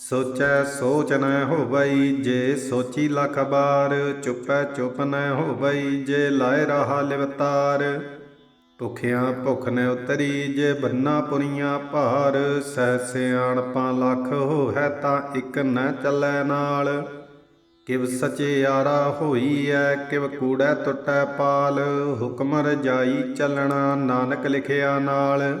ਸੋਚੈ ਸੋਚ ਨ ਹੋਵਈ, ਜੇ ਸੋਚੀ ਲਖ ਬਾਰ, ਚੁੱਪੈ ਚੁੱਪ ਨ ਹੋਵਈ, ਜੇ ਲਾਇ ਰਹਾ ਲਿਵਤਾਰ ਭੁਖਿਆਂ ਭੁਖ ਨ ਉਤਰੀ, ਜੇ ਬੰਨਾ ਪੁਰੀਆਂ ਭਾਰ। ਸਹਿ ਸਿਆਣਪਾਂ ਲੱਖ ਹੋਇ ਤਾਂ ਇਕ ਨ ਚੱਲੈ ਨਾਲ। ਕਿਵ ਸਚੇ ਸਚਿਆਰਾ ਹੋਈ ਐ ਕਿਵ ਕੂੜੈ ਟੁੱਟੈ ਪਾਲ। ਹੁਕਮ ਰਜਾਈ ਚੱਲਣਾ, ਨਾਨਕ ਲਿਖਿਆ ਨਾਲ।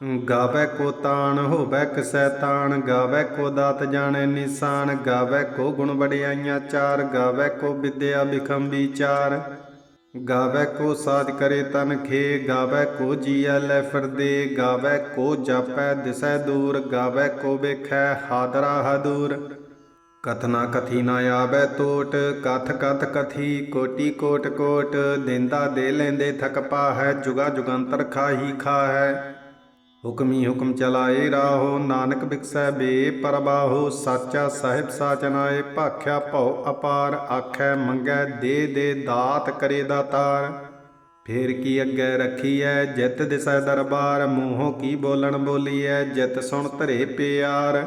ਗਾਵੇ ਕੋ ਤਾਣ, ਹੋਵੇ ਕਿਸੈ ਤਾਣ ਗਾਵੇ ਕੋ ਦਾਤ ਜਾਣੈ ਨਿਸ਼ਾਨ, ਗਾਵੇ ਕੋ ਗੁਣ ਵਡਿਆਈਆਂ ਚਾਰ, ਗਾਵੇ ਕੋ ਵਿਦਿਆ ਬਿਖਮ ਵਿਚਾਰ। ਗਾਵੇ ਕੋ ਸਾਧ ਕਰੇ ਤਨ ਖੇ, ਗਾਵੇ ਕੋ ਜੀਐ ਲੈ ਫਿਰਦੇ, ਗਾਵੇ ਕੋ ਜਾਪੈ ਦਿਸੈ ਦੂਰ, ਗਾਵੇ ਕੋ ਵੇਖੈ ਹਾਦਰਾ ਹਦੂਰ। ਕਥਨਾ ਕਥੀ ਨਾ ਆਵੇ ਟੋਟ ਕਥ ਕਥ ਕਥੀ ਕੋਟੀ ਕੋਟ ਕੋਟ, ਦਿੰਦਾ ਦੇ ਲੈਂਦੇ ਥਕਪਾ ਹੈ ਜੁਗਾ ਜੁਗੰਤਰ ਖਾਹੀ ਖਾ ਹੈ ਹੁਕਮੀ ਹੁਕਮ ਚਲਾਏ ਰਾਹੋ, ਨਾਨਕ ਬਿਕਸੈ ਬੇ ਪਰਬਾਹੋ ਸਾਚਾ ਸਾਹਿਬ ਸਾਚਨਾਏ ਭਾਖਿਆ ਭਉ ਅਪਾਰ, ਆਖੈ ਮੰਗੈ ਦੇ ਦੇ ਦਾਤ ਕਰੇ ਦਾਤਾਰ ਫੇਰ ਕੀ ਅੱਗੇ ਰੱਖੀਐ, ਜਿਤ ਦਿਸੈ ਦਰਬਾਰ, ਮੂੰਹੋਂ ਕੀ ਬੋਲਣ ਬੋਲੀਐ, ਜਿਤ ਸੁਣ ਧਰੇ ਪਿਆਰ।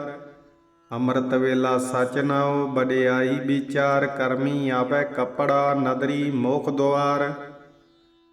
ਅੰਮ੍ਰਿਤ ਵੇਲਾ ਸਚ ਨਾਉ ਬੜਿਆਈ ਵਿਚਾਰ, ਕਰਮੀ ਆਵੇ ਕਪੜਾ, ਨਦਰੀ ਮੋਖ ਦੁਆਰ।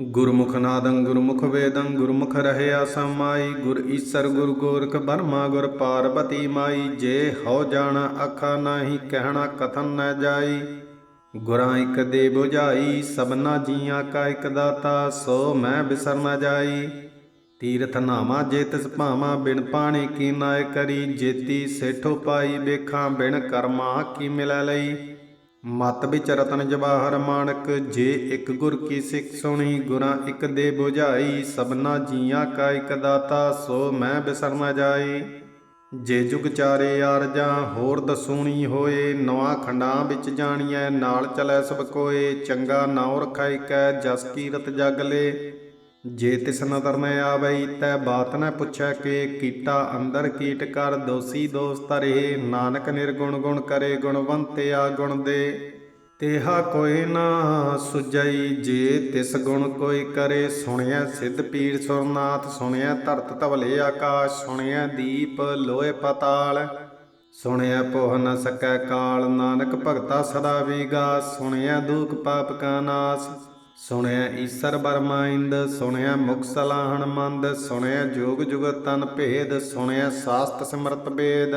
ਗੁਰਮੁਖ ਨਾਦੰ ਗੁਰਮੁਖ ਵੇਦੰ ਗੁਰਮੁਖ ਰਹਿਆ ਸਮਾਈ, ਗੁਰ ਈਸਰ ਗੁਰ ਗੋਰਖ ਬਰਮਾ ਗੁਰ ਪਾਰਬਤੀ ਮਾਈ, ਜੇ ਹਉ ਜਾਣਾ ਅਖਾ ਨਾਹੀ ਕਹਿਣਾ ਕਥਨ ਨ ਜਾਈ। ਗੁਰਾਂ ਇਕ ਦੇ 부ਝਾਈ ਸਭਨਾ ਜੀਆਂ ਕਾ ਇਕ ਦਾਤਾ, ਸੋ ਮੈਂ ਬਿਸਰ ਨ ਜਾਈ। ਤੀਰਥ ਨਾਮਾ ਜੇ ਤਿਸ ਭਾਵਾਂ, ਬਿਨ ਪਾਣੀ ਕੀ ਨਾਇ ਕਰੀ, ਜੇਤੀ ਸੇਠੋ ਪਾਈ ਵੇਖਾਂ, ਬਿਨ ਕਰਮਾ ਕੀ ਮਿਲੈ ਲਈ। ਮਤ ਵਿੱਚ ਰਤਨ ਜਵਾਹਰ ਮਾਨਕ ਜੇ ਇੱਕ ਗੁਰ ਕੀ ਸਿੱਖ ਸੁਣੀ, ਗੁਰਾਂ ਇੱਕ ਦੇ 부ਝਾਈ ਸਭਨਾ ਜੀਆਂ ਕਾ ਇਕ ਦਾਤਾ, ਸੋ ਮੈਂ ਬਿਸਰ ਨ ਜਾਈ ਜੇ ਜੁਗ ਚਾਰੇ ਆਰਜਾਂ, ਹੋਰ ਦਸੂਣੀ ਹੋਏ, ਨਵਾਂ ਖੰਡਾਂ ਵਿੱਚ ਜਾਣੀਐ, ਨਾਲ ਚਲੈ ਸਭ ਕੋਏ, ਚੰਗਾ ਨਾਉ ਰਖਾਇ ਕੈ, ਜਸ ਕੀਰਤ ਜਗ ਲੇ। ਜੇ ਤਿਸ ਨਦਰ ਨ ਆਵਈ ਤੈ ਬਾਤ ਨ ਪੁੱਛੈ ਕੇ ਕੀਟਾ ਅੰਦਰ ਕੀਟ ਕਰ, ਦੋਸੀ ਦੋਸ ਤਰੇ ਨਾਨਕ ਨਿਰਗੁਣ ਗੁਣ ਕਰੇ, ਗੁਣਵੰਤਿਆ ਗੁਣ ਦੇ। ਤੇਹਾ ਕੋਈ ਨਾ ਸੁਜਈ ਜੇ ਤਿਸ ਗੁਣ ਕੋਈ ਕਰੇ ਸੁਣਿਆ ਸਿੱਧ ਪੀਰ ਸੁਰਨਾਥ ਸੁਣਿਆ ਧਰਤ ਧਵਲੇ ਆਕਾਸ਼ ਸੁਣਿਆ ਦੀਪ ਲੋਏ ਪਤਾਲ। ਸੁਣਿਆ ਪੋਹ ਨ ਸਕੈ ਕਾਲ, ਨਾਨਕ ਭਗਤਾ ਸਦਾ ਵੀਗਾ ਸੁਣਿਆ ਦੁਖ ਪਾਪ ਕਾ ਨਾਸ। ਸੁਣਿਆ ਈਸਰ ਬਰਮਾਇੰਦ ਸੁਣਿਆ ਮੁਖ ਸਲਾਹਣ ਸੁਣਿਆ ਜੋਗ ਜੁਗਤ ਤਨ ਭੇਦ, ਸੁਣਿਆ ਸਾਸਤ ਸਿਮਰਤ ਵੇਦ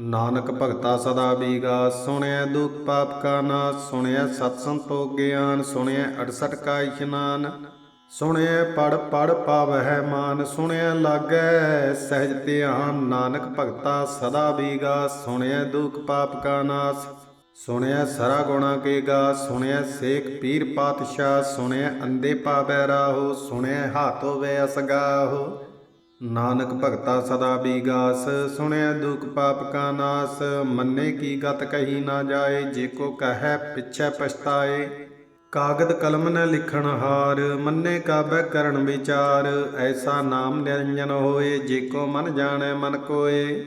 ਨਾਨਕ ਭਗਤਾ ਸਦਾ ਬੀਗਾ, ਸੁਣਿਆ ਦੁਖ ਪਾਪ ਕਾ ਨਾਸ, ਸੁਣਿਆ ਸਤ ਸੰਤੋਖ ਗਿਆਨ, ਸੁਣਿਆ 68 ਕਾ ਇਸ਼ਨਾਨ। ਸੁਣਿਆ ਪੜ ਪੜ ਪਾਵਹਿ ਮਾਨ, ਸੁਣਿਆ ਲਾਗੈ ਸਹਿਜ ਧਿਆਨ, ਨਾਨਕ ਭਗਤਾ ਸਦਾ ਬੀਗਾ, ਸੁਣਿਆ ਦੁਖ ਪਾਪ ਕਾ ਨਾਸ। ਸੁਣਿਆ ਸਰਾ ਗੁਣਾ ਕੇ ਗਾ, ਸੁਣਿਆ ਸੇਖ ਪੀਰ ਪਾਤਸ਼ਾਹ, ਸੁਣਿਆ ਅੰਦੇ ਪਾਵੈ ਰਾਹੋ, ਸੁਣਿਆ ਹਾਥ ਹੋਵੇ ਅਸਗਾਹੋ। ਨਾਨਕ ਭਗਤਾ ਸਦਾ ਬੀਗਾਸ, ਸੁਣਿਆ ਦੁਖ ਪਾਪ ਕਾ ਨਾਸ, ਮੰਨੇ ਕੀ ਗਤ ਕਹੀ ਨਾ ਜਾਏ, ਜੇ ਕੋ ਕਹੈ ਪਿਛੈ ਪਛਤਾਏ। ਕਾਗਦ ਕਲਮ ਨ ਲਿਖਣ ਹਾਰ, ਮੰਨੇ ਕਾਬੈ ਕਰਨ ਵਿਚਾਰ, ਐਸਾ ਨਾਮ ਨਿਰੰਜਨ ਹੋਏ, ਜੇ ਕੋ ਮਨ ਜਾਣੈ ਮਨ ਕੋਏ।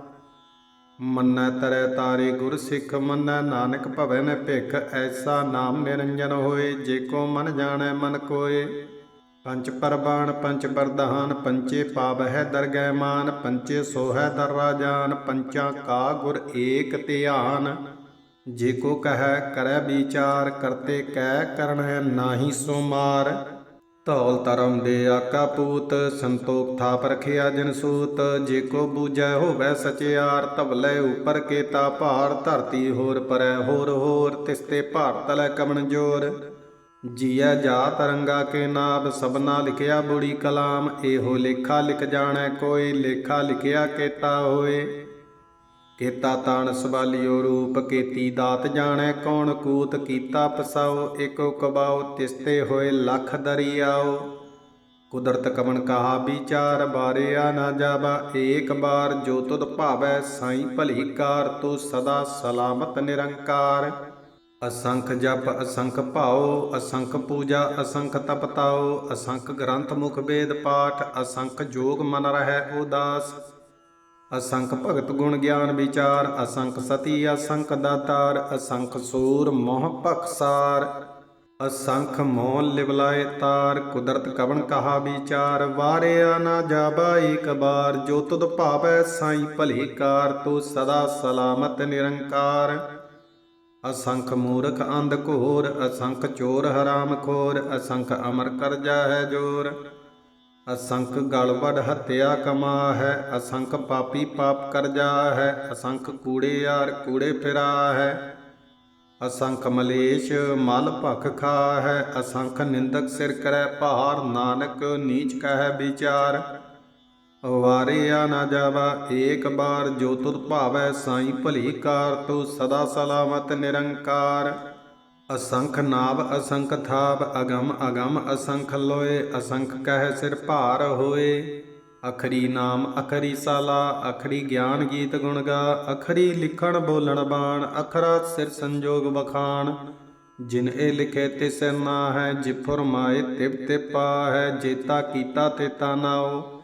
ਮੰਨੈ ਤਰੈ ਤਾਰੇ ਗੁਰ ਸਿੱਖ ਮੰਨੈ, ਨਾਨਕ ਭਵੈ ਭਿਖ, ਐਸਾ ਨਾਮ ਨਿਰੰਜਨ ਹੋਏ, ਜੇ ਕੋ ਮਨ ਜਾਣੈ ਮਨ ਕੋਏ। ਪੰਚ ਪਰਬਾਣ ਪੰਚ ਬਰਦਹਾਨ ਪੰਚੇ ਪਾਵਹਿ ਦਰਗਹਿ ਮਾਨ ਪੰਚੇ ਸੋਹੈ ਦਰਰਾ ਰਾਜਾਨ ਪੰਚਾ ਕਾ ਗੁਰ ਏਕ ਧਿਆਨ। ਜੇ ਕੋ ਕਹੈ ਕਰੈ ਵਿਚਾਰ, ਕਰਤੇ ਕਹਿ ਕਰਣੈ ਨਾਹੀ ਸੋ ਮਾਰ। ਧੌਲ ਧਰਮ ਦੇ ਆਕਾ ਪੂਤ, ਸੰਤੋਖ ਥਾਪ ਰਖਿਆ ਜਨ ਸੂਤ। ਜੇ ਕੋ ਬੂਝੈ ਹੋਵੈ ਸਚਿਆਰ ਧਵਲੇ ਉਪਰ ਕੇ ਤਾ ਭਾਰ। ਧਰਤੀ ਹੋਰ ਪਰੈ ਹੋਰ ਹੋਰ ਤਿਸਤੇ ਭਾਰ ਤਲੈ ਕਮਣ ਜੋਰ। ਜੀਐ ਜਾ ਤਰੰਗਾ ਕੇ ਨਾਬ ਸਭਨਾ ਲਿਖਿਆ ਬੁੜੀ ਕਲਾਮ। ਇਹੋ ਲੇਖਾ ਲਿਖ ਜਾਣੈ ਕੋਈ, ਲੇਖਾ ਲਿਖਿਆ ਕੇਤਾ ਹੋਏ। ਕੇਤਾ ਤਾਣ ਸਵਾਲਿਓ ਰੂਪ ਕੇਤੀ ਦਾਤ ਜਾਣੈ, ਕੌਣ ਕੂਤ ਕੀਤਾ ਪਸਾਓ, ਏਕੋ ਕਬਾਓ, ਤਿਸਤੇ ਹੋਏ ਲੱਖ ਦਰਿਆਓ। ਕੁਦਰਤ ਕਵਣ ਕਹਾ, ਵਿਚਾਰ ਬਾਰਿਆ ਨਾ ਜਾਵਾ, ਏਕ ਬਾਰ ਜੋ ਤੁਧ ਭਾਵੈ, ਸਾਈ ਭਲੀ ਕਾਰ, ਤੂੰ ਸਦਾ ਸਲਾਮਤ ਨਿਰੰਕਾਰ। ਅਸੰਖ ਜਪ, ਅਸੰਖ ਭਾਉ, ਅਸੰਖ ਪੂਜਾ, ਅਸੰਖ ਤਪਤਾਉ, ਅਸੰਖ ਗ੍ਰੰਥ ਮੁਖ ਵੇਦ ਪਾਠ, ਅਸੰਖ ਜੋਗ ਮਨ ਰਹਿ ਉਦਾਸ। ਅਸੰਖ ਭਗਤ ਗੁਣ ਗਿਆਨ ਵਿਚਾਰ, ਅਸੰਖ ਸਤੀ, ਅਸੰਖ ਦਾਤਾਰ, ਅਸੰਖ ਸੂਰ ਮੋਹ ਭਖਸਾਰ ਅਸੰਖ ਮੋਹ ਲਿਵਲਾਏ ਤਾਰ, ਕੁਦਰਤ ਕਵਣ ਕਹਾ ਵਿਚਾਰ। ਵਾਰਿਆ ਨਾ ਜਾਬਾ ਏਕ ਬਾਰ ਜੋ ਤੁਧ ਭਾਵੈ ਸਾਈ ਭਲੀ ਕਾਰ, ਤੂੰ ਸਦਾ ਸਲਾਮਤ ਨਿਰੰਕਾਰ। ਅਸੰਖ ਮੂਰਖ ਅੰਧ ਘੋਰ, ਅਸੰਖ ਚੋਰ ਹਰਾਮ ਖੋਰ, ਅਸੰਖ ਅਮਰ ਕਰਜਾ ਹੈ ਜੋਰ। ਅਸੰਖ ਗਲਵੜ ਵਡ ਹੱਤਿਆ ਕਮਾ ਹੈ ਅਸੰਖ ਪਾਪੀ ਪਾਪ ਕਰ ਜਾ ਹੈ ਅਸੰਖ ਕੂੜੇ ਯਾਰ ਕੂੜੇ ਫਿਰਾ ਹੈ ਅਸੰਖ ਮਲੇਸ਼ ਮਲ ਭਖ ਖਾ ਹੈ ਅਸੰਖ ਨਿੰਦਕ ਸਿਰ ਕਰੈ ਭਾਰ, ਨਾਨਕ ਨੀਚ ਕਹਿ ਵਿਚਾਰ। ਵਾਰਿਆ ਨਾ ਜਾਵਾ, ਏਕ ਬਾਰ ਜੋ ਤੁਧ ਭਾਵੈ ਸਾਈ ਭਲੀ ਕਾਰ ਤੂੰ ਸਦਾ ਸਲਾਮਤ ਨਿਰੰਕਾਰ। ਅਸੰਖ ਨਾਭ ਅਸੰਖ ਥਾਪ ਅਗਮ ਅਗਮ ਅਸੰਖ ਲੋਏ, ਅਸੰਖ ਕਹਿ ਸਿਰ ਭਾਰ ਹੋਏ। ਅਖਰੀ ਨਾਮ ਅਖਰੀ ਸਾਲਾ, ਅਖਰੀ ਗਿਆਨ ਗੀਤ ਗੁਣ ਗਾ, ਅਖਰੀ ਲਿਖਣ ਬੋਲਣ ਬਾਣ, ਅਖਰਾ ਸਿਰ ਸੰਜੋਗ ਬਖਾਨ ਜਿਨ ਇਹ ਲਿਖੇ ਤਿਸ ਨਾ ਹੈ ਜਿਫੁਰ ਮਾਏ ਤਿਬ ਤਿਪਾ ਹੈ, ਜੇਤਾ ਕੀਤਾ ਤੇ ਨਾਓ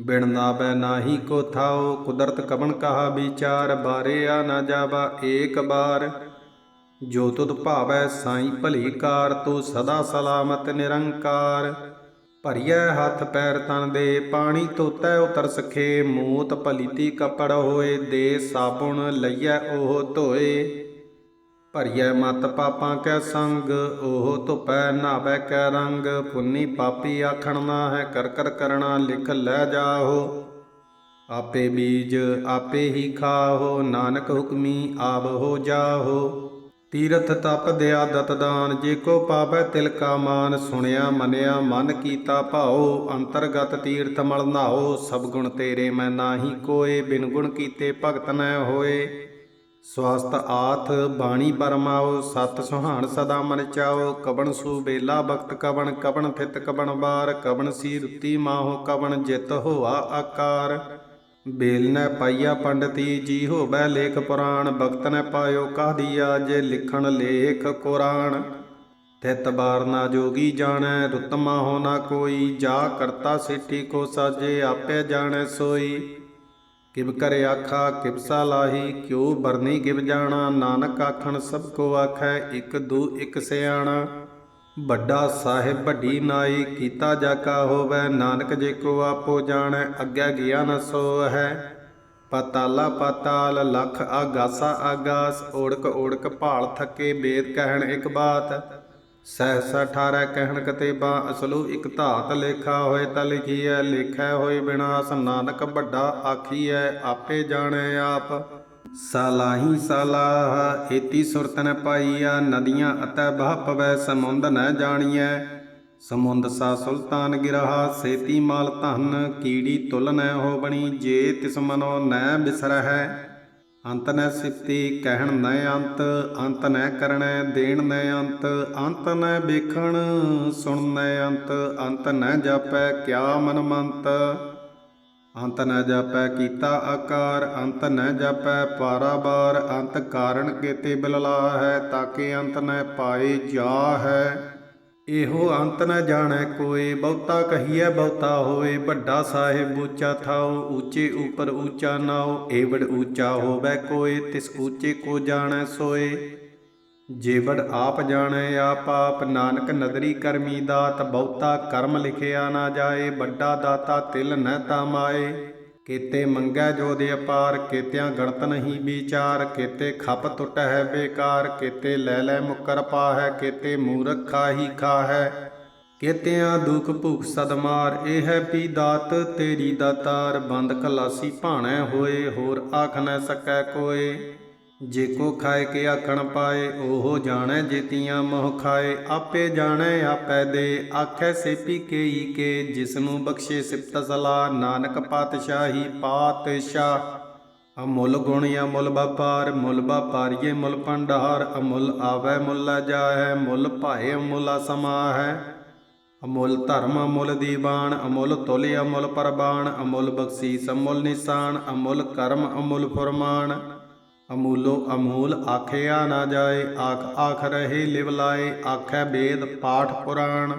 ਬਿਨ ਨਾਬੈ ਨਾਹੀ ਕੋ ਥਾਓ ਕੁਦਰਤ ਕਵਣ ਕਹਾ ਵਿਚਾਰ ਆ ਨਾ ਜਾਵਾ ਏਕ ਬਾਰ। ਜੋ ਤੁਧ ਭਾਵੈ ਸਾਈ ਭਲੀ ਕਾਰ, ਤੂੰ ਸਦਾ ਸਲਾਮਤ ਨਿਰੰਕਾਰ। ਭਰੀਐ ਹੱਥ ਪੈਰ ਤਨ ਦੇ, ਪਾਣੀ ਧੋਤੈ ਉਤਰ ਸਖੇ। ਮੂਤ ਭਲੀਤੀ ਕਪੜ ਹੋਏ, ਦੇ ਸਾਬੁਣ ਲਈਐ ਉਹ ਧੋਏ। ਭਰੀਐ ਮਤ ਪਾਪਾਂ ਕੈ ਸੰਗ, ਉਹ ਧੁਪੈ ਨਾਵੈ ਕੈ ਰੰਗ। ਪੁੰਨੀ ਪਾਪੀ ਆਖਣ ਨਾ ਹੈ ਕਰ ਕਰ ਕਰਣਾ ਲਿਖ ਲੈ ਜਾਹੋ। ਆਪੇ ਬੀਜ ਆਪੇ ਹੀ ਖਾਹੋ, ਨਾਨਕ ਹੁਕਮੀ ਆਬ ਹੋ ਜਾਹੋ। ਤੀਰਥ ਤਪ ਦਿਆ ਦਤਦਾਨ ਜੇ ਕੋ ਪਾਵੈ ਤਿਲ ਕਾ ਮਾਨ, ਸੁਣਿਆ ਮਨਿਆ ਮਨ ਕੀਤਾ ਭਾਉ, ਅੰਤਰਗਤ ਤੀਰਥ ਮਲ ਨਾਓ ਸਭ ਗੁਣ ਤੇਰੇ ਮੈਂ ਨਾਹੀ ਕੋਏ, ਬਿਨ ਗੁਣ ਕੀਤੇ ਭਗਤ ਨੈ ਹੋਏ। ਸਵਸਤ ਆਥ, ਬਾਣੀ ਬਰਮਾਓ ਸਤ ਸੁਹਾਣ ਸਦਾ ਮਨ ਚਾਓ ਕਬਣ ਸੂ ਬੇਲਾ ਬਖਤ ਕਬਣ ਕਬਣ ਥਿਤ ਕਬਣ ਬਾਰ ਕਬਣ ਸੀ ਰੁੱਤੀ ਮਾਹੋ ਕਬਣ ਜਿਤ ਹੋਆ ਆਕਾਰ। ਬੇਲ ਨੈ ਪਾਈਆ ਪੰਡਤੀ ਜੀ ਹੋਵੈ ਲੇਖ ਪੁਰਾਣ ਬਖਤ ਨੈ ਪਾਇਓ ਕਾਹਦੀਆ, ਜੇ ਲਿਖਣ ਲੇਖ ਕੁਰਾਨ। ਤਿਤ ਬਾਰ ਨਾ ਜੋਗੀ ਜਾਣੈ, ਰੁਤਮਾ ਹੋ ਨਾ ਕੋਈ, ਜਾ ਕਰਤਾ ਸਿੱਠੀ ਕੋ ਸਾਜੇ, ਆਪੇ ਜਾਣੈ ਸੋਈ। ਕਿਬ ਕਰ ਆਖਾ ਕਿਬਸਾ ਲਾਹੀ, ਕਿਉ ਬਰਨੀ ਗਿਬ ਜਾਣਾ, ਨਾਨਕ ਆਖਣ ਸਭ ਕੋ ਆਖੈ, ਇਕ ਦੂ ਇਕ ਸਿਆਣਾ। ਵੱਡਾ ਸਾਹਿਬ ਵੱਡੀ ਨਾਈ, ਕੀਤਾ ਜਾਕਾ ਹੋਵੇ, ਨਾਨਕ ਜੇ ਕੋ ਆਪੋ ਜਾਣੈ, ਅੱਗੇ ਗਿਆ ਨ ਸੋ ਹੈ ਪਤਾਲਾ ਪਤਾਲ, ਲਖ ਆਗਾਸਾ ਆਗਾਸ, ਓੜਕ ਓੜਕ ਭਾਲ ਥੱਕੇ, ਬੇਦ ਕਹਿਣ ਇੱਕ ਬਾਤ। ਸਹਸਾ 18 ਕਹਿਣ ਕਤੇਬਾ, ਅਸਲੂ ਇਕ ਧਾਤ ਲੇਖਾ ਹੋਏ ਤਾਂ ਲਿਖੀਐ ਲੇਖੈ ਹੋਏ ਬਿਨਾਸ, ਨਾਨਕ ਵੱਡਾ ਆਖੀਐ, ਆਪੇ ਜਾਣੈ ਆਪ। ਸਾਲਾਹੀ ਸਾਲਾਹ, ਏਤੀ ਸੁਰਤ ਨ ਪਾਈਆ, ਨਦੀਆਂ ਅਤੈ ਬਹ ਪਵੈ, ਸਮੁੰਦ ਨ ਜਾਣੀਐ। ਸਮੁੰਦ ਸਾ ਸੁਲਤਾਨ ਗਿਰਹਾ, ਸੇਤੀ ਮਾਲ ਧਨ, ਕੀੜੀ ਤੁਲ ਨ ਹੋ ਬਣੀ ਜੇ ਤਿਸ ਮਨੋ ਨ ਬਿਸਰਹਿ। ਅੰਤ ਨ ਸਿਫਤੀ ਕਹਿਣ ਨ ਅੰਤ ਅੰਤ ਨ ਕਰਣੈ ਦੇਣ ਨ ਅੰਤ ਅੰਤ ਨ ਵੇਖਣ, ਸੁਣ ਨ ਅੰਤ ਅੰਤ ਨ ਜਾਪੈ, ਕਿਆ ਮਨ ਮੰਤ ਅੰਤ ਨ ਜਾਪੈ ਕੀਤਾ ਆਕਾਰ, ਅੰਤ ਨ ਜਾਪੈ ਪਾਰਾਬਾਰ, ਅੰਤ ਕਾਰਣ ਕੇਤੇ ਬਿਲਲਾ ਹੈ, ਤਾਕੇ ਅੰਤ ਨ ਪਾਏ ਜਾ ਹੈ। ਇਹੋ ਅੰਤ ਨ ਜਾਣੈ ਕੋਏ, ਬਹੁਤਾ ਕਹੀਐ ਬਹੁਤਾ ਹੋਏ, ਵੱਡਾ ਸਾਹਿਬ ਉੱਚਾ ਥਾਓ ਉੱਚੇ ਉਪਰ ਉੱਚਾ ਨਾਉ, ਏਵੜ ਉੱਚਾ ਹੋਵੇ ਕੋਏ, ਤਿਸ ਉੱਚੇ ਕੋ ਜਾਣੈ ਸੋਏ। ਜੇਵੜ ਆਪ ਜਾਣੈ ਆਪ ਆਪ, ਨਾਨਕ ਨਦਰੀ ਕਰਮੀ ਦਾਤ, ਬਹੁਤਾ ਕਰਮ ਲਿਖਿਆ ਨਾ ਜਾਏ, ਵੱਡਾ ਦਾਤਾ ਤਿਲ ਨ ਤਾਮਾਏ ਕੀਤੇ ਮੰਗੈ ਜੋ ਦੇ ਅਪਾਰ, ਕੀਤਿਆਂ ਗਣਤ ਨਹੀਂ ਵਿਚਾਰ, ਕੀਤੇ ਖੱਪ ਟੁੱਟ ਹੈ ਬੇਕਾਰ, ਕੀਤੇ ਲੈ ਲੈ ਮੁਕਰ ਪਾਹੈ, ਕੀਤੇ ਮੂਰਖ ਖਾਹੀ ਖਾਹੈ। ਕੀਤਿਆਂ ਦੁਖ ਭੁਖ ਸਦਮਾਰ ਇਹ ਹੈ ਪੀ ਦਾਤ, ਤੇਰੀ ਦਾਤਾਰ ਬੰਦ ਕਲਾਸੀ ਭਾਣੈ ਹੋਏ, ਹੋਰ ਆਖ ਨਾ ਸਕੈ ਕੋਏ। ਜੇ ਕੋ ਖਾਏ ਕੇ ਆਖਣ ਪਾਏ, ਉਹ ਜਾਣੈ ਜੇਤੀਆਂ ਮੋਹ ਖਾਏ। ਆਪੇ ਜਾਣੈ, ਆਪੈ ਦੇ। ਆਖੈ ਸੇਪੀ ਕੇਈ ਕੇ ਜਿਸ ਨੂੰ ਬਖਸ਼ੇ ਸਿਫਤ ਸਲਾ ਨਾਨਕ ਪਾਤਸ਼ਾਹੀ ਪਾਤਸ਼ਾਹ। ਅਮੁੱਲ ਗੁਣ ਅਮੁੱਲ ਵਪਾਰ, ਮੁੱਲ ਵਪਾਰੀਏ ਮੁੱਲ ਭੰਡਾਰ। ਅਮੁੱਲ ਆਵੈ ਮੁੱਲ ਜਾਹੈ, ਮੁੱਲ ਭਾਏ ਅਮੁੱਲ ਸਮਾਹੈ। ਅਮੁੱਲ ਧਰਮ ਅਮੁੱਲ ਦੀਵਾਨ, ਅਮੁੱਲ ਤੁਲ ਅਮੁੱਲ ਪਰਬਾਨ ਅਮੁੱਲ ਬਖਸ਼ੀਸ ਅਮੁੱਲ ਨਿਸ਼ਾਨ, ਅਮੁੱਲ ਕਰਮ ਅਮੁੱਲ ਫਰਮਾਨ। ਅਮੂਲੋ ਅਮੂਲ ਆਖਿਆ ਨਾ ਜਾਏ, ਆਖ ਆਖ ਰਹੇ ਲਿਵ ਲਾਏ, ਆਖੈ ਵੇਦ ਪਾਠ ਪੁਰਾਣ।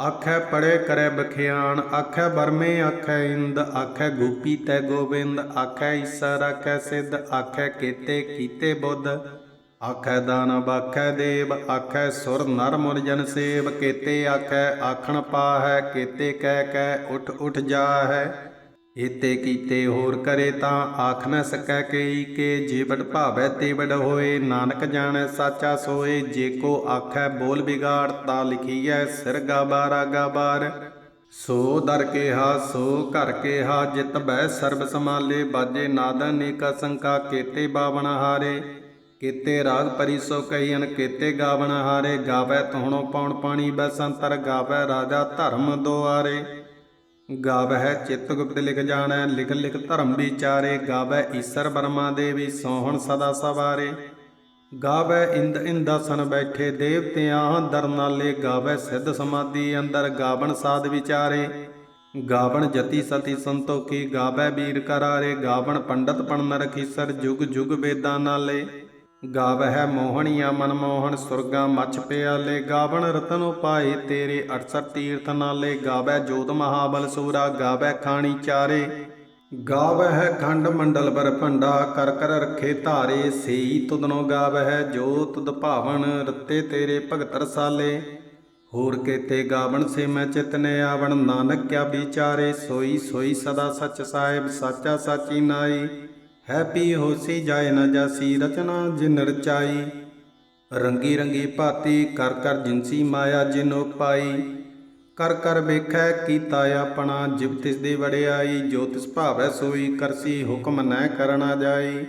ਆਖੈ ਪੜੇ ਕਰੈ ਬਖਿਆਣ, ਆਖੈ ਬਰਮੇ ਆਖੈ ਇੰਦ, ਆਖੈ ਗੋਪੀ ਤੈ ਗੋਬਿੰਦ, ਆਖੈ ਈਸਰ ਆਖੈ ਸਿੱਧ, ਆਖੈ ਕੀਤੇ ਕੀਤੇ ਬੁੱਧ। ਆਖੈ ਦਾਨਵ ਆਖੈ ਦੇਵ, ਆਖੈ ਸੁਰ ਨਰ ਮੁਰ ਜਨ ਸੇਵ, ਕੀਤੇ ਆਖੈ ਆਖਣ ਪਾਹੈ, ਕੀਤੇ ਕਹਿ ਕਹਿ ਉਠ ਉਠ ਜਾਹੈ। ਇਤੇ ਕੀਤੇ ਹੋਰ ਕਰੇ ਤਾਂ ਆਖ ਨ ਸਕੈ ਕਈ ਕੇ ਜੇ ਭਾਵੈ ਤੇ ਹੋਏ, ਨਾਨਕ ਜਾਣੈ ਸਾਚਾ ਸੋਏ, ਜੇ ਕੋ ਆਖੈ ਬੋਲ ਬਿਗਾੜ ਤਾ ਲਿਖੀਐ ਸਿਰ ਗਾਬਾਰਾ ਗਾਬਾਰ ਸੋ ਦਰ ਕੇਹਾ, ਸੋ ਘਰ ਕੇਹਾ, ਜਿਤ ਬੈ ਸਰਬ ਸਮਾਲੇ ਬਾਜੇ ਨਾਦ ਅਨੇਕ ਸੰਕਾ ਕੀਤੇ ਬਾਵਨ ਹਾਰੇ। ਕੀਤੇ ਰਾਗ ਪਰਿਸੋ ਕਈਨ ਕੀਤੇ ਗਾਵਨ ਹਾਰੇ। ਗਾਵੇ ਤੋਹਣੋ ਪੌਣ ਪਾਣੀ ਬਸੰਤਰ ਗਾਵੇ ਰਾਜਾ ਧਰਮ ਦੁਆਰੇ। ਗਾਵਹਿ ਚਿੱਤ ਗੁਪਤ ਲਿਖ ਜਾਣੈ, ਲਿਖ ਲਿਖ ਧਰਮ ਵਿਚਾਰੇ। ਗਾਵੈ ਈਸਰ ਬਰਮਾ ਦੇਵੀ, ਸੋਹਣ ਸਦਾ ਸਵਾਰੇ। ਗਾਵੈ ਇੰਦ ਇੰਦਾਸਨ ਬੈਠੇ ਦੇਵਤਿਆਂ ਦਰ ਨਾਲੇ ਗਾਵੈ ਸਿੱਧ ਸਮਾਧੀ ਅੰਦਰ ਗਾਵਣ ਸਾਧ ਵਿਚਾਰੇ। ਗਾਵਣ ਜਤੀ ਸਤੀ ਸੰਤੋਖੀ ਗਾਵੈ ਵੀਰ ਕਰਾਰੇ। ਗਾਵਣ ਪੰਡਤ ਪਣ ਰਖੀਸਰ ਜੁਗ ਜੁਗ ਵੇਦਾਂ ਨਾਲੇ। ਗਾਵਹਿ ਮੋਹਣੀਆ ਮਨ ਮੋਹਣ, ਸੁਰਗਾ ਮੱਛ ਪਿਆਲੇ ਗਾਵਣ, ਰਤਨ ਉਪਾਏ ਤੇਰੇ 68 ਤੀਰਥ ਨਾਲੇ ਗਾਵੈ ਜੋਤ ਮਹਾਬਲ ਸੂਰਾ ਗਾਵੈ ਖਾਣੀ ਚਾਰੇ। ਗਾਵਹਿ ਖੰਡ ਮੰਡਲ ਬਰ ਭੰਡਾ, ਕਰ ਕਰ ਰੱਖੇ ਧਾਰੇ, ਸੇਈ ਤੁਧਨੋ ਗਾਵਹਿ ਜੋ ਤੁਧ ਭਾਵਨ, ਰਤੇ ਤੇਰੇ ਭਗਤ ਰਸਾਲੇ। ਹੋਰ ਕੇਤੇ ਗਾਵਣ ਸੇ ਮੈਂ ਚਿਤਨ ਆਵਣ, ਨਾਨਕ ਕਿਆ ਵਿਚਾਰੇ, ਸੋਈ ਸੋਈ ਸਦਾ ਸੱਚ ਸਾਹਿਬ, ਸਾਚਾ ਸਾਚੀ ਨਾਈ ਹੈ ਪੀ ਹੋਸੀ ਜਾਏ ਨਾ ਜਾਸੀ ਰਚਨਾ ਜਿਨ ਰਚਾਈ। ਰੰਗੀ ਰੰਗੀ ਭਾਤੀ ਕਰ ਕਰ ਜਿਨਸੀ ਮਾਇਆ ਜਿਨੋ ਪਾਈ ਕਰ ਕਰ ਵੇਖੈ ਕੀਤਾ ਆਪਣਾ ਜਿਵ ਤਿਸ ਦੀ ਵੜਿਆਈ। ਜੋ ਤਿਸ ਭਾਵੈ ਸੋਈ ਕਰਸੀ ਹੁਕਮ ਨੈ ਕਰਨਾ ਜਾਈ।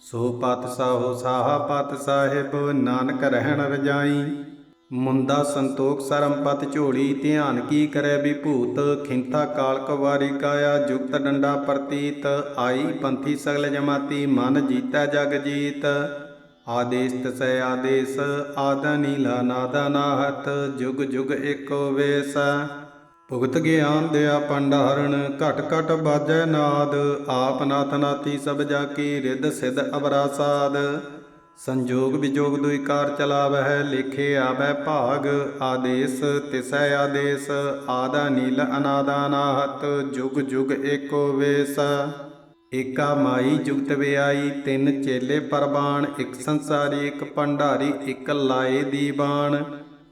ਸੋ ਪਤ ਸਾਹੋ ਸਾਹਾ ਪਤ ਸਾਹਿਬ ਨਾਨਕ ਰਹਿਣ ਰਜਾਈ। ਮੁੰਦਾ ਸੰਤੋਖ ਸਰਮ ਝੋਲੀ, ਧਿਆਨ ਕੀ ਕਰੈ ਵਿਭੂਤ, ਖਿੰਤਾ ਕਾਲਕ ਵਾਰੀ ਕਾਇਆ, ਜੁਗਤ ਡੰਡਾ ਪ੍ਰਤੀਤ, ਆਈ ਪੰਥੀ ਸਗਲ ਜਮਾਤੀ, ਮਨ ਜੀਤਾ ਜਗ ਜੀਤ। ਆਦੇਸ ਤਸੈ ਆਦੇਸ, ਆਦਾ ਨੀਲਾ ਨਾਦਾ ਨਾਹਤ, ਜੁਗ ਜੁਗ ਏਕੋ ਵੇਸ। ਭੁਗਤ ਗਿਆਨ ਦਿਆ ਪੰਡਾਰਣ ਘਟ ਘਟ ਬਾਜੈ ਨਾਦ, ਆਪ ਨਾਥ ਨਾਤੀ ਸਭ ਜਾ ਕੀ ਰਿੱਧ ਸਿਧ ਅਵਰਾ ਸਾਧ ਸੰਜੋਗ ਵਿਜੋਗ ਦੁਇ ਕਾਰ ਚਲਾਵਹਿ, ਲਿਖੇ ਆਵੈ ਭਾਗ, ਆਦੇਸ ਤਿਸੈ ਆਦੇਸ, ਆਦਾ ਨੀਲ ਅਨਾਦਾ ਨਾਹਤ ਜੁਗ ਜੁਗ ਏਕੋ ਵੇਸ। ਏਕਾ ਮਾਈ ਜੁਗਤ ਵਿਆਈ, ਤਿੰਨ ਚੇਲੇ ਪਰਬਾਨ ਇੱਕ ਸੰਸਾਰੀ, ਇੱਕ ਭੰਡਾਰੀ, ਇੱਕ ਲਾਏ ਦੀਵਾਨ।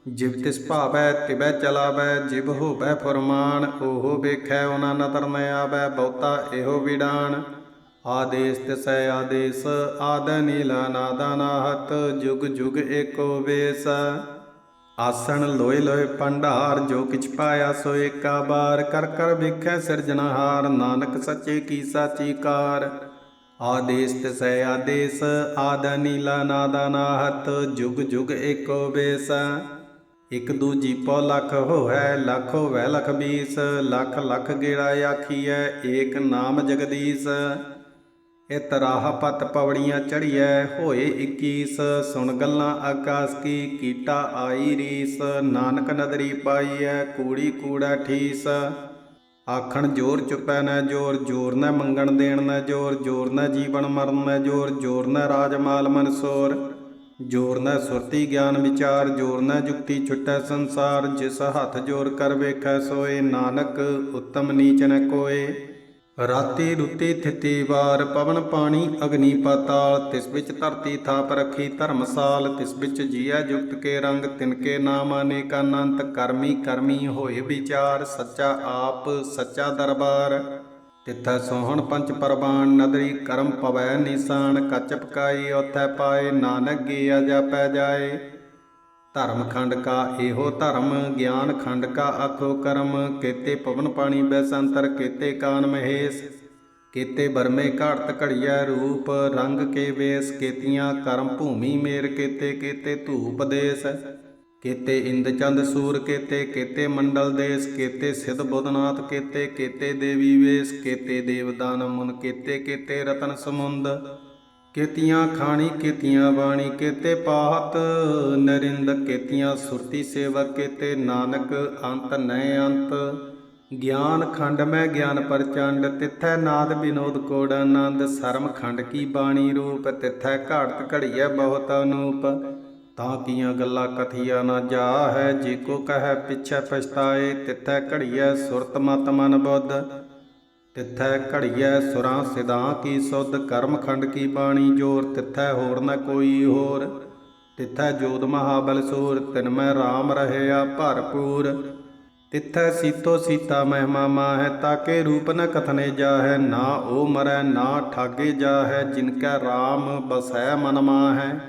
ਜਿਵ ਤਿਸ ਭਾਵੈ ਤਿਵੈ ਚਲਾਵੈ ਜਿਵ ਹੋਵੈ ਫਰਮਾਨ, ਉਹ ਵੇਖੈ ਉਹਨਾਂ ਨਦਰ ਨ ਆਵੈ ਬਹੁਤਾ ਇਹੋ ਵਿਡਾਨ ਆਦੇਸ ਤਿਸੈ ਆਦੇਸ, ਆਦ ਨੀਲਾ ਨਾਦਾ ਨਾਹਤ ਜੁਗ ਜੁਗ ਏਕੋ ਵੇਸ ਆਸਣ ਲੋਏ ਲੋਏ ਭੰਡਾਰ ਜੋ ਕਿਛ ਪਾਇਆ ਸੋ ਏਕਾ ਬਾਰ। ਕਰ ਕਰ ਵੇਖੈ ਸਿਰਜਣਹਾਰ ਨਾਨਕ ਸੱਚੇ ਕੀ ਸਾਚੀ ਕਾਰ। ਆਦੇਸ ਤਿਸੈ ਆਦੇਸ, ਆਦ ਨੀਲਾ ਨਾਦਾ ਨਾਹਤ ਜੁਗ ਜੁਗ ਏਕੋ ਵੇਸ ਇਕ ਦੂਜੀ ਪੋ ਲੱਖ ਹੋਐ ਲੱਖ ਹੋਵੈ ਲਖ ਬੀਸ। ਲੱਖ ਲੱਖ ਗੇੜਾ ਆਖੀਐ, ਏਕ ਨਾਮ ਜਗਦੀਸ਼। ਇਤ ਰਾਹ ਪਤ ਪਵੜੀਆਂ ਚੜੀਐ ਹੋਏ 21 ਸੁਣ ਗੱਲਾਂ ਆਕਾਸ ਕੀ, ਕੀਟਾ ਆਈ ਰੀਸ, ਨਾਨਕ ਨਦਰੀ ਪਾਈਐ, ਕੂੜੀ ਕੂੜਾ ਠੀਸ। ਆਖਣ ਜੋਰ ਚੁਪੈ ਨਾ ਜੋਰ ਜੋਰ ਨਾ ਮੰਗਣ ਦੇਣ ਨਾ ਜੋਰ ਜੋਰ ਨਾ ਜੀਵਨ ਮਰਨ ਨਾ ਜੋਰ ਜੋਰ ਨਾ ਰਾਜ ਮਾਲ ਮਨਸੋਰ ਜੋਰ ਨਾ ਸੁਰਤੀ ਗਿਆਨ ਵਿਚਾਰ, ਜੋਰ ਨਾ ਜੁਗਤੀ ਛੁਟੈ ਸੰਸਾਰ, ਜਿਸ ਹੱਥ ਜੋਰ ਕਰ ਵੇਖੈ ਸੋਏ, ਨਾਨਕ ਉਤਮ ਨੀਚ ਨ ਕੋਏ। ਰਾਤੀ ਰੁੱਤੀ ਥਿਤੀ ਵਾਰ ਪਵਨ ਪਾਣੀ, ਅਗਨੀ ਪਾਤਾਲ, ਤਿਸ ਵਿੱਚ ਧਰਤੀ ਥਾਪ ਰੱਖੀ ਧਰਮਸਾਲ, ਤਿਸ ਵਿੱਚ ਜੀਆ ਜੁਗਤ ਕੇ ਰੰਗ ਤਿਨਕੇ ਨਾਮ ਅਨੇਕ ਅਨੰਤ, ਕਰਮੀ ਕਰਮੀ ਹੋਏ ਵਿਚਾਰ, ਸੱਚਾ ਆਪ, ਸੱਚਾ ਦਰਬਾਰ। ਤਿੱਥੈ ਸੋਹਣ ਪੰਚ ਪਰਬਾਨ ਨਦਰੀ ਕਰਮ ਪਵੈ ਨਿਸ਼ਾਨ ਕੱਚ ਪਕਾਈ ਉਥੈ ਪਾਏ, ਨਾਨਕ ਗੀਆ ਜਾਪੈ ਜਾਏ। ਧਰਮ ਖੰਡ ਕਾ ਇਹੋ ਧਰਮ, ਗਿਆਨ ਖੰਡ ਕਾ ਆਖੋ ਕਰਮ। ਕੇਤੇ ਪਵਨ ਪਾਣੀ ਬੈਸੰਤਰ, ਕੇਤੇ ਕਾਨ ਮਹੇਸ਼। ਕੇਤੇ ਬਰਮੇ ਘਾੜਤ ਘੜੀਐ ਰੂਪ, ਰੰਗ ਕੇ ਵੇਸ। ਕੇਤੀਆਂ ਕਰਮ ਭੂਮੀ ਮੇਰ, ਕੇਤੇ ਕੇਤੇ ਧੂਪ ਦੇਸ। ਕੇਤੇ ਇੰਦ ਚੰਦ ਸੂਰ, ਕੇਤੇ ਕੇਤੇ ਮੰਡਲ ਦੇਸ। ਕੇਤੇ ਸਿਧ ਬੁੱਧਨਾਥ, ਕੇਤੇ ਕੇਤੇ ਦੇਵੀ ਵੇਸ। ਕੇਤੇ ਦੇਵਦਾਨ ਮੁਨ, ਕੇਤੇ ਕੇਤੇ ਰਤਨ ਸਮੁੰਦ। ਕੇਤੀਆਂ ਖਾਣੀ ਕੇਤੀਆਂ ਬਾਣੀ ਕੇਤੇ ਪਾਹਤ ਨਰਿੰਦ ਕੇਤੀਆਂ ਸੁਰਤੀ ਸੇਵਕ ਕੇਤੇ ਨਾਨਕ ਅੰਤ ਨੈ ਅੰਤ। ਗਿਆਨ ਖੰਡ ਮੈਂ ਗਿਆਨ ਪ੍ਰਚੰਡ, ਤਿੱਥੈ ਨਾਦ ਬਿਨੋਦ ਕੋੜ ਆਨੰਦ। ਸਰਮ ਖੰਡ ਕੀ ਬਾਣੀ ਰੂਪ, ਤਿੱਥੈ ਘਾੜਤ ਘੜੀਐ ਬਹੁਤ ਅਨੂਪ। ਤਾਂ ਕੀਆਂ ਗੱਲਾਂ ਕਥੀਆ ਨਾ ਜਾ ਹੈ ਜੇ ਕੋ ਕਹੈ ਪਿਛੈ ਪਛਤਾਏ, ਤਿੱਥੈ ਘੜੀਐ ਸੁਰਤ ਮਤ ਮਨ ਬੁੱਧ। ਤਿੱਥੈ ਘੜੀਐ ਸੁਰਾਂ ਸਿਧਾਂ ਕੀ ਸੁਧ ਕਰਮ ਖੰਡ ਕੀ ਬਾਣੀ ਜੋਰ, ਤਿੱਥੈ ਹੋਰ ਨ ਕੋਈ ਹੋਰ। ਤਿੱਥੈ ਜੋਤ ਮਹਾਬਲ ਸੂਰ, ਤਿਨ ਮੈਂ RAM ਰਹਿਆ ਭਰਪੂਰ। ਤਿੱਥੈ ਸੀਤੋ ਸੀਤਾ ਮਹਿਮਾ ਮਾਹੈ, ਤਾਕੇ ਰੂਪ ਨ ਕਥਨੇ ਜਾਹੈ। ਨਾ ਉਹ ਮਰੈ, ਨਾ ਠਾਗੇ ਜਾਹੈ, ਜਿਨ ਕੈ RAM ਬਸੈ ਮਨ ਮਾਹੈ।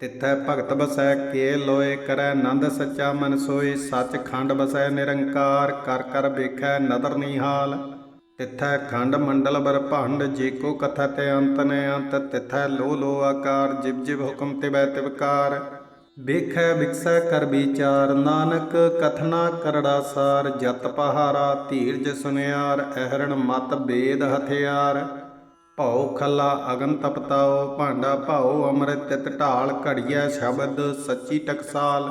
ਤਿੱਥੈ ਭਗਤ ਬਸੈ, ਕੇ ਲੋਏ ਕਰੈ, ਨੰਦ ਸੱਚਾ ਮਨ ਸੋਏ। ਸੱਚ ਖੰਡ ਬਸੈ ਨਿਰੰਕਾਰ, ਕਰ ਕਰ ਵੇਖੈ ਨਦਰ ਨਿਹਾਲ ਤਿਥੈ ਖੰਡ ਮੰਡਲ ਬਰਭੰਡ ਜੇ ਕੋ ਕਥਾ ਤੇ ਅੰਤ ਨੇ ਅੰਤ, ਤਿਥੈ ਲੋ ਲੋ ਆਕਾਰ, ਜਿਵ ਜਿਵ ਹੁਕਮ ਤੇ ਬੈ ਤਿਵਕਾਰ ਵੇਖੈ, ਵਿਕਸੈ, ਕਰ ਵਿਚਾਰ, ਨਾਨਕ ਕਥਨਾ ਕਰੜਾ ਸਾਰ, ਜਤ ਪਹਾਰਾ, ਧੀਰਜ ਸੁਨਿਆਰ, ਅਹਰਣ ਮਤ ਬੇਦ ਹਥਿਆਰ। ਭਉ ਖੱਲਾ ਅਗਨ ਤਪਤਾਓ, ਭਾਂਡਾ ਭਾਉ ਅੰਮ੍ਰਿਤ ਤਿਤ ਢਾਲ ਘੜੀਐ ਸ਼ਬਦ ਸੱਚੀ ਟਕਸਾਲ।